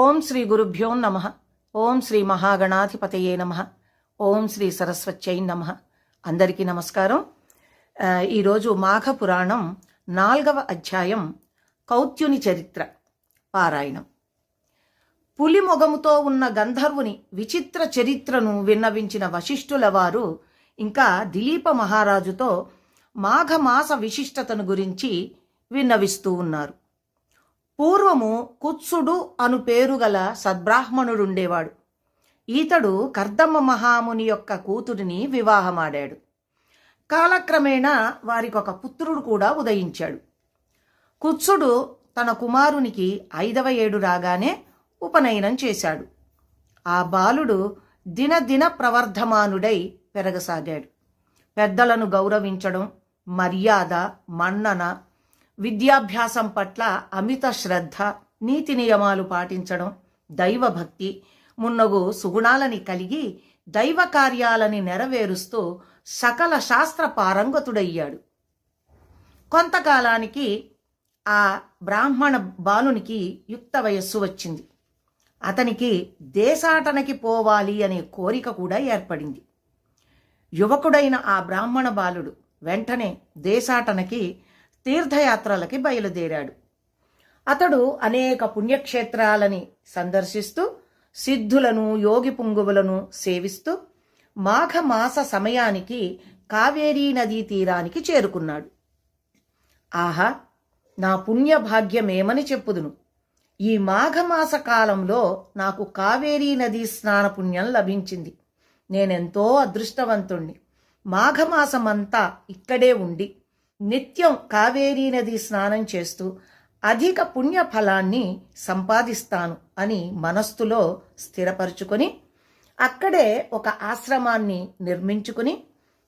ఓం శ్రీ గురుభ్యో నమ. ఓం శ్రీ మహాగణాధిపతయే నమ. ఓం శ్రీ సరస్వత్యై నమ. అందరికీ నమస్కారం. ఈరోజు మాఘ పురాణం నాల్గవ అధ్యాయం కౌత్యుని చరిత్ర పారాయణం. పులి మొగముతో ఉన్న గంధర్వుని విచిత్ర చరిత్రను విన్నవించిన వశిష్ఠుల వారు ఇంకా దిలీప మహారాజుతో మాఘమాస విశిష్టతను గురించి విన్నవిస్తూ ఉన్నారు. పూర్వము కుత్సుడు అను పేరు గల సద్బ్రాహ్మణుడుండేవాడు. ఈతడు కర్దమ్మ మహాముని యొక్క కూతురిని వివాహమాడాడు. కాలక్రమేణా వారికొక పుత్రుడు కూడా ఉదయించాడు. కుత్సుడు తన కుమారునికి ఐదవ ఏడు రాగానే ఉపనయనం చేశాడు. ఆ బాలుడు దినదిన ప్రవర్ధమానుడై పెరగసాగాడు. పెద్దలను గౌరవించడం మర్యాద మన్నన విద్యాభ్యాసం పట్ల అమిత శ్రద్ధ నీతి నియమాలు పాటించడం దైవభక్తి మున్నగు సుగుణాలని కలిగి దైవ కార్యాలని నెరవేరుస్తూ సకల శాస్త్ర పారంగతుడయ్యాడు. కొంతకాలానికి ఆ బ్రాహ్మణ బాలునికి యుక్త వయస్సు వచ్చింది. అతనికి దేశాటనకి పోవాలి అనే కోరిక కూడా ఏర్పడింది. యువకుడైన ఆ బ్రాహ్మణ బాలుడు వెంటనే దేశాటనకి తీర్థయాత్రలకి బయలుదేరాడు. అతడు అనేక పుణ్యక్షేత్రాలని సందర్శిస్తూ సిద్ధులను యోగి పుంగువులను సేవిస్తూ మాఘమాస సమయానికి కావేరీ నదీ తీరానికి చేరుకున్నాడు. ఆహా నా పుణ్య భాగ్యమేమని చెప్పుదును. ఈ మాఘమాస కాలంలో నాకు కావేరీ నదీ స్నాన పుణ్యం లభించింది. నేనెంతో అదృష్టవంతుణ్ణి. మాఘమాసమంతా ఇక్కడే ఉండి నిత్యం కావేరీ నది స్నానం చేస్తూ అధిక పుణ్య ఫలాన్ని సంపాదిస్తాను అని మనస్సులో స్థిరపరుచుకొని అక్కడే ఒక ఆశ్రమాన్ని నిర్మించుకుని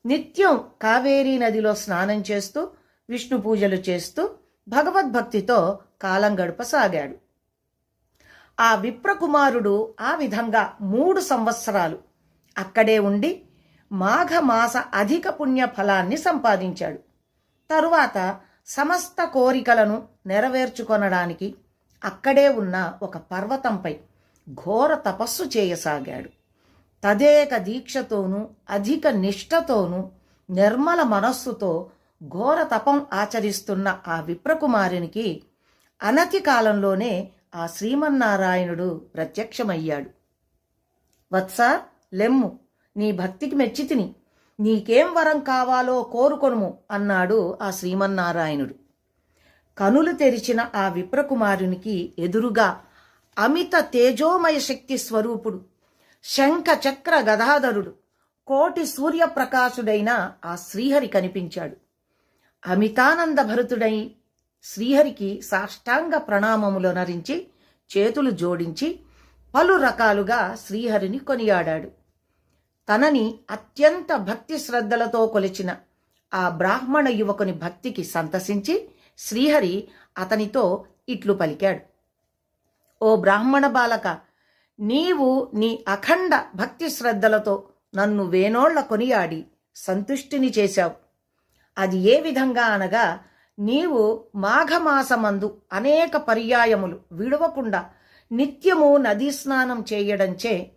నిత్యం కావేరీ నదిలో స్నానం చేస్తూ విష్ణు పూజలు చేస్తూ భగవద్భక్తితో కాలం గడపసాగాడు. ఆ విప్రకుమారుడు ఆ విధంగా మూడు సంవత్సరాలు అక్కడే ఉండి మాఘమాస అధిక పుణ్య ఫలాన్ని సంపాదించాడు. తరువాత సమస్త కోరికలను నెరవేర్చుకొనడానికి అక్కడే ఉన్న ఒక పర్వతంపై ఘోర తపస్సు చేయసాగాడు. తదేక దీక్షతోనూ అధిక నిష్ఠతోనూ నిర్మల మనస్సుతో ఘోర తపం ఆచరిస్తున్న ఆ విప్రకుమారునికి అనతి కాలంలోనే ఆ శ్రీమన్నారాయణుడు ప్రత్యక్షమయ్యాడు. వత్స లెమ్ము నీ భక్తికి మెచ్చితిని నీకేం వరం కావాలో కోరుకొనుము అన్నాడు ఆ శ్రీమన్నారాయణుడు. కనులు తెరిచిన ఆ విప్రకుమారునికి ఎదురుగా అమిత తేజోమయ శక్తి స్వరూపుడు శంఖ చక్ర గదాధరుడు కోటి సూర్యప్రకాశుడైన ఆ శ్రీహరి కనిపించాడు. అమితానంద భరుతుడై శ్రీహరికి సాష్టాంగ ప్రణామములు నరించి చేతులు జోడించి పలు రకాలుగా శ్రీహరిని కొనియాడాడు. తనని అత్యంత భక్తి శ్రద్ధలతో కొలిచిన ఆ బ్రాహ్మణ యువకుని భక్తికి సంతసించి శ్రీహరి అతనితో ఇట్లు పలికాడు. ఓ బ్రాహ్మణ బాలక నీవు నీ అఖండ భక్తి శ్రద్ధలతో నన్ను వేనోళ్ళ కొనియాడి సంతుష్టిని చేశావు. అది ఏ విధంగా అనగా నీవు మాఘమాసమందు అనేక పర్యాయములు విడవకుండా నిత్యము నదీ స్నానం చేయడంచే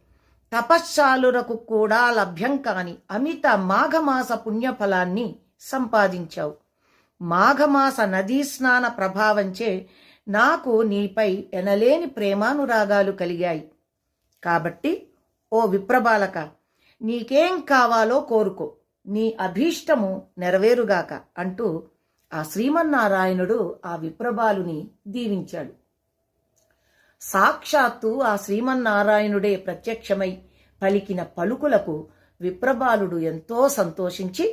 తపశ్శాలురకు కూడా లభ్యం కాని అమిత మాఘమాస పుణ్యఫలాన్ని సంపాదించావు. మాఘమాస నదీ స్నాన ప్రభావంచే నాకు నీపై ఎనలేని ప్రేమానురాగాలు కలిగాయి. కాబట్టి ఓ విప్రబాలక నీకేం కావాలో కోరుకో నీ అభీష్టము నెరవేరుగాక అంటూ ఆ శ్రీమన్నారాయణుడు ఆ విప్రబాలుని దీవించాడు. సాక్షాత్తు ఆ శ్రీమన్నారాయణుడే ప్రత్యక్షమై పలికిన పలుకులకు విప్రబాలుడు ఎంతో సంతోషించి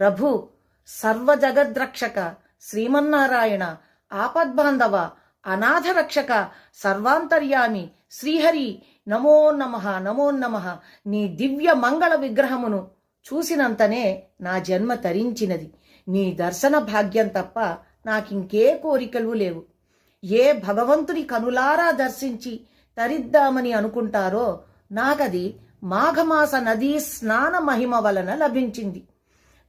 ప్రభు సర్వజగద్రక్షక శ్రీమన్నారాయణ ఆపద్బాంధవ అనాథరక్షక సర్వాంతర్యామి శ్రీహరి నమో నమ నమో నమ నీ దివ్య మంగళ విగ్రహమును చూసినంతనే నా జన్మ తరించినది. నీ దర్శన భాగ్యం తప్ప నాకింకే కోరికలు లేవు. ఏ భగవంతుని కనులారా దర్శించి తరిద్దామని అనుకుంటారో నాకది మాఘమాస నదీ స్నాన మహిమ వలన లభించింది.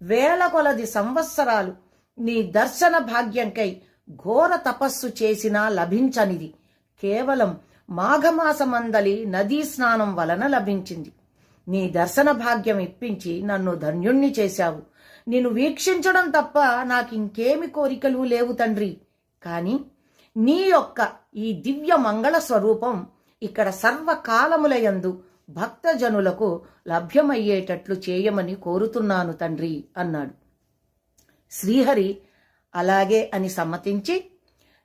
వేల కొలది సంవత్సరాలు నీ దర్శన భాగ్యంకై ఘోర తపస్సు చేసినా లభించనిది. కేవలం మాఘమాసమందలి నదీ స్నానం వలన లభించింది. నీ దర్శన భాగ్యం ఇప్పించి నన్ను ధన్యుణ్ణి చేశావు. నిన్ను వీక్షించడం తప్ప నాకింకేమి కోరికలు లేవు తండ్రి. కానీ నీ యొక్క ఈ దివ్య మంగళ స్వరూపం ఇక్కడ సర్వకాలములయందు భక్తజనులకు లభ్యమయ్యేటట్లు చేయమని కోరుతున్నాను తండ్రి అన్నాడు. శ్రీహరి అలాగే అని సమ్మతించి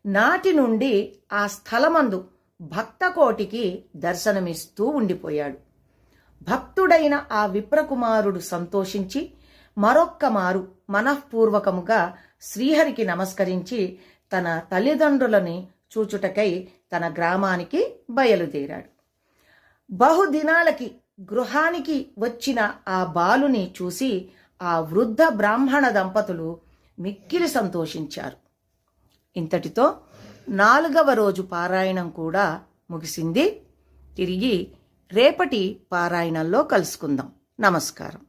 నాటి నుండి ఆ స్థలమందు భక్తకోటికి దర్శనమిస్తూ ఉండిపోయాడు. భక్తుడైన ఆ విప్రకుమారుడు సంతోషించి మరొక్క మారు మనఃపూర్వకముగా శ్రీహరికి నమస్కరించి తన తల్లిదండ్రులని చూచుటకై తన గ్రామానికి బయలుదేరాడు. బహుదినాలకి గృహానికి వచ్చిన ఆ బాలుని చూసి ఆ వృద్ధ బ్రాహ్మణ దంపతులు మిక్కిలి సంతోషించారు. ఇంతటితో నాలుగవ రోజు పారాయణం కూడా ముగిసింది. తిరిగి రేపటి పారాయణంలో కలుసుకుందాం. నమస్కారం.